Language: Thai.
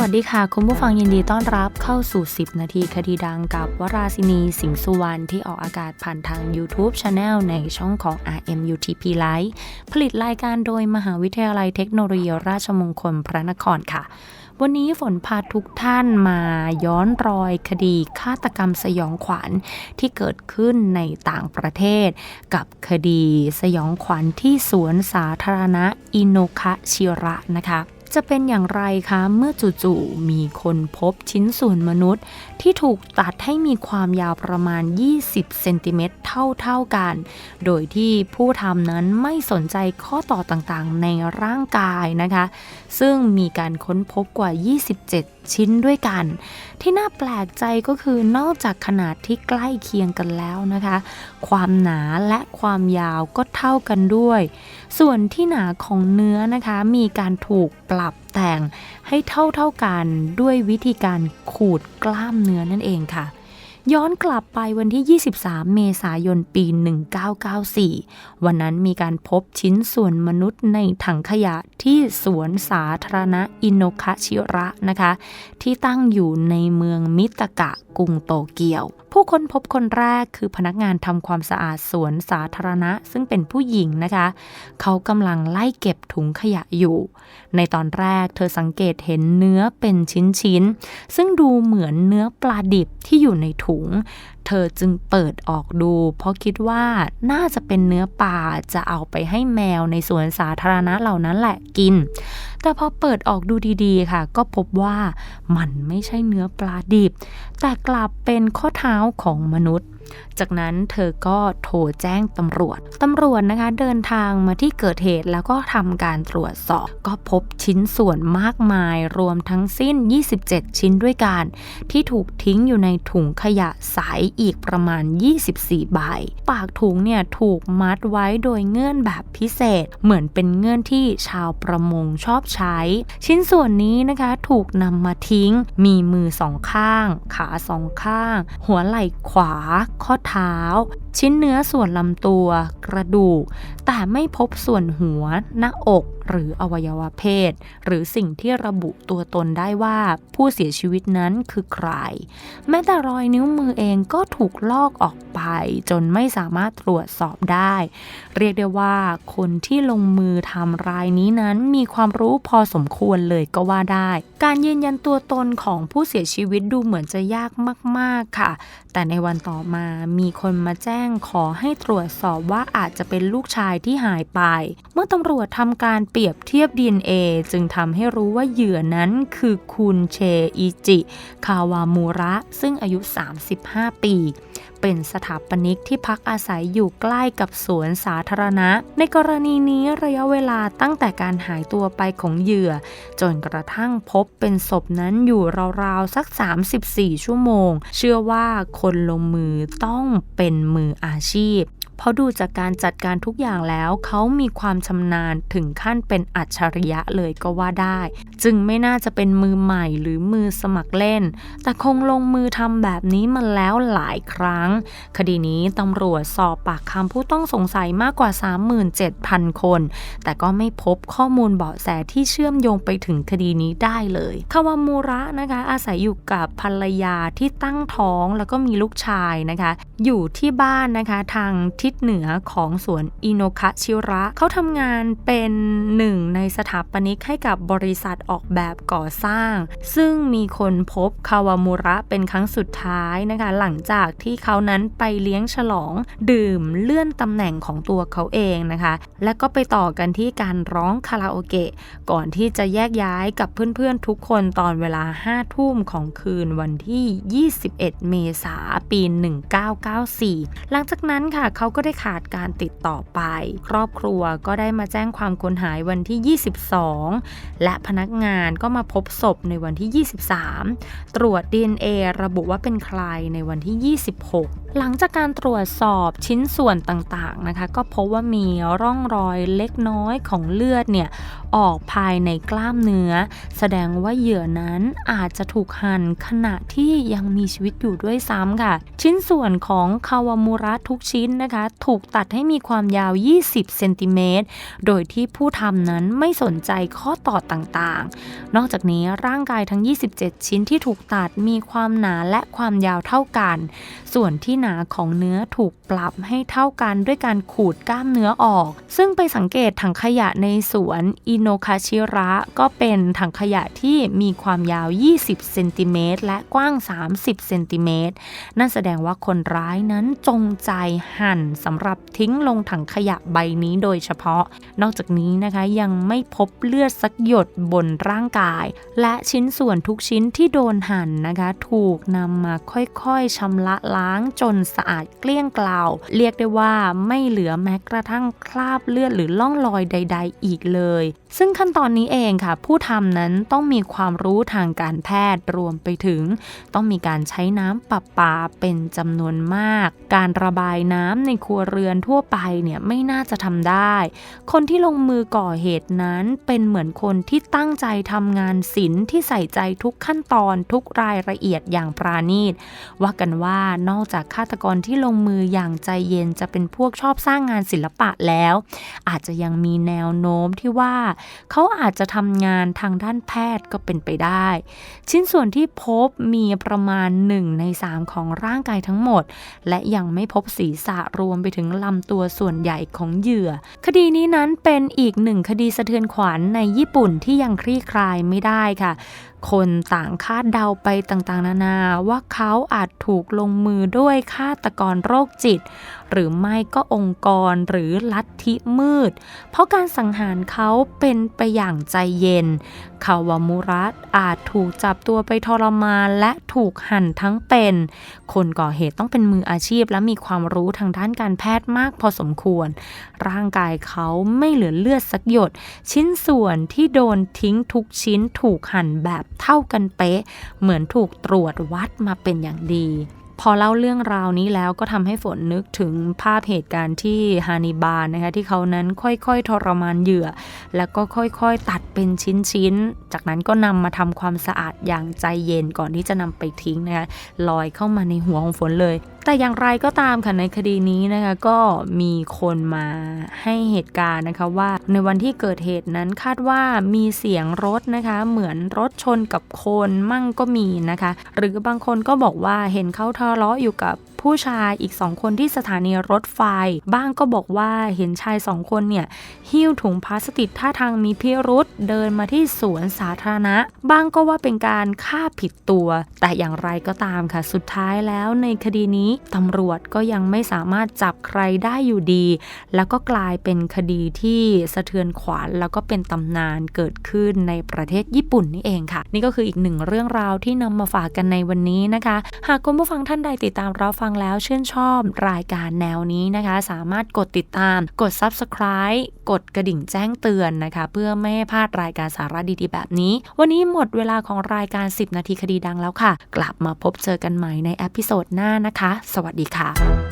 วัสดีค่ะ คุณผู้ฟังยินดีต้อนรับเข้าสู่ 10 นาทีคดีดังกับวราศินีสิงห์สุวรรณที่ออกอากาศผ่านทาง YouTube Channel ในช่องของ RMUTP Live ผลิตรายการโดยมหาวิทยาลัยเทคโนโลยีราชมงคลพระนครค่ะ วันนี้ฝนพาทุกท่านมาย้อนรอยคดีฆาตกรรมสยองขวัญที่เกิดขึ้นในต่างประเทศ กับคดีสยองขวัญที่สวนสาธารณะอินโนคะชิระนะคะ จะเป็นอย่างไรคะเมื่อจู่ๆมีคนพบชิ้นส่วนมนุษย์ ที่ถูกตัดให้มีความยาวประมาณ 20 เซนติเมตรเท่าๆกัน โดยที่ผู้ทำนั้นไม่สนใจข้อต่อต่างๆ ในร่างกายนะคะ ซึ่งมีการค้นพบกว่า 27 ชิ้นด้วยกัน ที่น่าแปลกใจก็คือนอกจากขนาดที่ใกล้เคียงกันแล้วนะคะ ความหนาและความยาวก็เท่ากันด้วย ส่วนที่หนาของเนื้อนะคะมีการถูกปรับแต่งให้เท่าเท่ากันด้วยวิธีการขูดกล้ามเนื้อนั่นเองค่ะ ย้อนกลับไปวันที่ 23 เมษายนปี 1994 วันนั้นมีการพบชิ้นส่วนมนุษย์ในถังขยะที่สวนสาธารณะอินโนคาชิระนะคะ ที่ตั้งอยู่ในเมืองมิตากะกรุงโตเกียว ผู้ค้นพบคนแรกคือพนักงานทำความสะอาดสวนสาธารณะ ซึ่งเป็นผู้หญิงนะคะ เขากำลังไล่เก็บถุงขยะอยู่ ในตอนแรกเธอสังเกตเห็นเนื้อเป็นชิ้นๆ ซึ่งดูเหมือนเนื้อปลาดิบที่อยู่ในถุงเธอจึงเปิดออกดู เพราะคิดว่าน่าจะเป็นเนื้อปลาจะเอาไปให้แมวในสวนสาธารณะเหล่านั้นแหละกิน แต่พอเปิดออกดูดีๆค่ะ ก็พบว่ามันไม่ใช่เนื้อปลาดิบ แต่กลับเป็นข้อเท้าของมนุษย์ จากนั้นเธอก็โทรแจ้งตำรวจ ตำรวจนะคะเดินทางมาที่เกิดเหตุแล้วก็ทำการตรวจสอบ ก็พบชิ้นส่วนมากมายรวมทั้งสิ้น 27 ชิ้นด้วยกัน ที่ถูกทิ้งอยู่ในถุงขยะใสอีกประมาณ 24 ใบ ปากถุงเนี่ยถูกมัดไว้โดยเงื่อนแบบพิเศษ เหมือนเป็นเงื่อนที่ชาวประมงชอบใช้ ชิ้นส่วนนี้นะคะถูกนำมาทิ้ง มีมือสองข้าง ขาสองข้าง หัวไหล่ขวาข้อเท้า ชิ้นเนื้อส่วนลำตัว กระดูก แต่ไม่พบส่วนหัว หน้าอก หรืออวัยวะเพศ หรือสิ่งที่ระบุตัวตนได้ว่าผู้เสียชีวิตนั้นคือใคร แม้แต่รอยนิ้วมือเองก็ถูกลอกออกไป จนไม่สามารถตรวจสอบได้ เรียกได้ว่าคนที่ลงมือทำรายนี้นั้นมีความรู้พอสมควรเลยก็ว่าได้ การยืนยันตัวตนของผู้เสียชีวิตดูเหมือนจะยากมาก ๆค่ะ แต่ในวันต่อมามีคนมาแจ้งขอให้ตรวจสอบว่าอาจจะเป็นลูกชายที่หายไป เมื่อตำรวจทำการเปรียบเทียบ DNA จึงทำให้รู้ว่าเหยื่อนั้นคือคุณเชอิจิ คาวามูระ ซึ่งอายุ 35 ปี เป็นสถาปนิกที่พักอาศัยอยู่ใกล้กับสวนสาธารณะ ในกรณีนี้ระยะเวลาตั้งแต่การหายตัวไปของเหยื่อ จนกระทั่งพบเป็นศพนั้นอยู่ราวๆสัก 34 ชั่วโมง เชื่อว่าคนลงมือต้องเป็นมืออาชีพ เพราะดูจากการจัดการทุกอย่างแล้ว เขามีความชำนาญถึงขั้นเป็นอัจฉริยะเลยก็ว่าได้ จึงไม่น่าจะเป็นมือใหม่หรือมือสมัครเล่น แต่คงลงมือทำแบบนี้มาแล้วหลายครั้ง คดีนี้ตำรวจสอบปากคำผู้ต้องสงสัยมากกว่า 37,000 คน แต่ก็ไม่พบข้อมูลเบาะแสที่เชื่อมโยงไปถึงคดีนี้ได้เลยคาวามูระนะคะอาศัยอยู่กับภรรยาที่ตั้งท้องแล้วก็มีลูกชายนะคะ อยู่ที่บ้านนะคะทางททิศเหนือของสวนอิโนคะชิระ เขาทำงานเป็นหนึ่งในสถาปนิกให้กับบริษัทออกแบบก่อสร้าง ซึ่งมีคนพบคาวามูระเป็นครั้งสุดท้ายนะคะหลังจากที่เขานั้นไปเลี้ยงฉลองดื่มเลื่อนตำแหน่งของตัวเขาเองนะคะ และก็ไปต่อกันที่การร้องคาราโอเกะก่อนที่จะแยกย้ายกับเพื่อนๆทุกคนตอนเวลา 5 ทุ่มของคืนวันที่ 21 เมษายนปี 1994 หลังจากนั้นค่ะเขาก็ได้ขาดการติดต่อไป ครอบครัวก็ได้มาแจ้งความคนหายวันที่ 22 และพนักงานก็มาพบศพในวันที่ 23 ตรวจ DNA ระบุว่าเป็นใครในวันที่ 26 หลังจากการตรวจสอบชิ้นส่วนต่างๆนะคะ ก็พบว่ามีร่องรอยเล็กน้อยของเลือดเนี่ยออกภายในกล้ามเนื้อ แสดงว่าเหยื่อนั้นอาจจะถูกหั่นขณะที่ยังมีชีวิตอยู่ด้วยซ้ำค่ะ ชิ้นส่วนของคาวามูระทุกชิ้นนะคะ ถูกตัดให้มีความยาว 20 เซนติเมตร โดยที่ผู้ทำนั้นไม่สนใจข้อต่อต่างๆ นอกจากนี้ร่างกายทั้ง 27 ชิ้นที่ถูกตัดมีความหนาและความยาวเท่ากัน ส่วนที่หนาของเนื้อถูกปรับให้เท่ากันด้วยการขูดกล้ามเนื้อออก ซึ่งไปสังเกตถังขยะในสวนอิโนคาชิระก็เป็นถังขยะที่มีความยาว 20 เซนติเมตรและกว้าง 30 เซนติเมตร นั่นแสดงว่าคนร้ายนั้นจงใจหั่นสำหรับทิ้งลงถังขยะใบนี้โดยเฉพาะ นอกจากนี้นะคะยังไม่พบเลือดสักหยดบนร่างกาย และชิ้นส่วนทุกชิ้นที่โดนหั่นนะคะ ถูกนำมาค่อยๆชำระล้างจนสะอาดเกลี้ยงกล่าเรียกได้ว่าไม่เหลือแม้กระทั่งคราบเลือดหรือล่องรอยใด ๆ อีกเลย ซึ่งขั้นตอนนี้เองค่ะ ผู้ทำนั้นต้องมีความรู้ทางการแพทย์รวมไปถึง ต้องมีการใช้น้ำประปาเป็นจำนวนมาก การระบายน้ำในครัวเรือนทั่วไปเนี่ยไม่น่าจะทำได้ คนที่ลงมือก่อเหตุนั้นเป็นเหมือนคนที่ตั้งใจทำงานศิลป์ที่ใส่ใจทุกขั้นตอนทุกรายละเอียดอย่างปราณีตว่ากันว่านอกจากฆาตกรที่ลงมืออย่างใจเย็นจะเป็นพวกชอบสร้างงานศิลปะแล้ว อาจจะยังมีแนวโน้มที่ว่า เขาอาจจะทำงานทางด้านแพทย์ก็เป็นไปได้ ชิ้นส่วนที่พบมีประมาณ 1 ใน 3 ของร่างกายทั้งหมด และยังไม่พบศีรษะรวมไปถึงลำตัวส่วนใหญ่ของเหยื่อ คดีนี้นั้นเป็นอีกหนึ่งคดีสะเทือนขวัญในญี่ปุ่นที่ยังคลี่คลายไม่ได้ค่ะ คนต่างคาดเดาไปต่างๆ นานาว่าเขาอาจถูกลงมือด้วยฆาตกรโรคจิต หรือไม่ก็องค์กรหรือลัทธิมืด เพราะการสังหารเขาเป็นไปอย่างใจเย็น คาวามุระอาจถูกจับตัวไปทรมานและถูกหั่นทั้งเป็น คนก่อเหตุต้องเป็นมืออาชีพและมีความรู้ทางด้านการแพทย์มากพอสมควร ร่างกายเขาไม่เหลือเลือดสักหยด ชิ้นส่วนที่โดนทิ้งทุกชิ้นถูกหั่นแบบเท่ากันเป๊ะ เหมือนถูกตรวจวัดมาเป็นอย่างดี พอเล่าเรื่องราวนี้แล้วก็ทำให้ฝนนึกถึงภาพเหตุการณ์ที่ฮานิบาลนะคะที่เขานั้นค่อยๆ ทรมานเหยื่อ แล้วก็ค่อยๆ ตัดเป็นชิ้นๆ จากนั้นก็นำมาทำความสะอาดอย่างใจเย็นก่อนที่จะนำไปทิ้งนะคะลอยเข้ามาในหัวของฝนเลย แต่อย่างไรก็ตามค่ะในคดีนี้นะคะก็มีคนมาให้เหตุการณ์นะคะว่าในวันที่เกิดเหตุนั้นคาดว่ามีเสียงรถนะคะเหมือนรถชนกับคนมั่งก็มีนะคะ หรือบางคนก็บอกว่าเห็นเขาทะเลาะอยู่กับ ผู้ชายอีกสองคนที่สถานีรถไฟ บ้างก็บอกว่าเห็นชายสองคนเนี่ยหิ้วถุงพลาสติกท่าทางมีพิรุษเดินมาที่สวนสาธารณะ บ้างก็ว่าเป็นการฆ่าผิดตัว แต่อย่างไรก็ตามค่ะ สุดท้ายแล้วในคดีนี้ตำรวจก็ยังไม่สามารถจับใครได้อยู่ดี แล้วก็กลายเป็นคดีที่สะเทือนขวัญแล้วก็เป็นตำนานเกิดขึ้นในประเทศญี่ปุ่นนี่เองค่ะ นี่ก็คืออีกหนึ่งเรื่องราวที่นำมาฝากกันในวันนี้นะคะ หากคุณผู้ฟังท่านใดติดตามเรับฟังแล้วชื่นชอบรายการแนวนี้นะคะ สามารถกดติดตาม กด subscribe กดกระดิ่งแจ้งเตือนนะคะ เพื่อไม่ให้พลาดรายการสาระดีๆ แบบนี้ วันนี้หมดเวลาของรายการ 10 นาทีคดีดังแล้วค่ะ กลับมาพบเจอกันใหม่ในอพิโซดหน้านะคะ สวัสดีค่ะ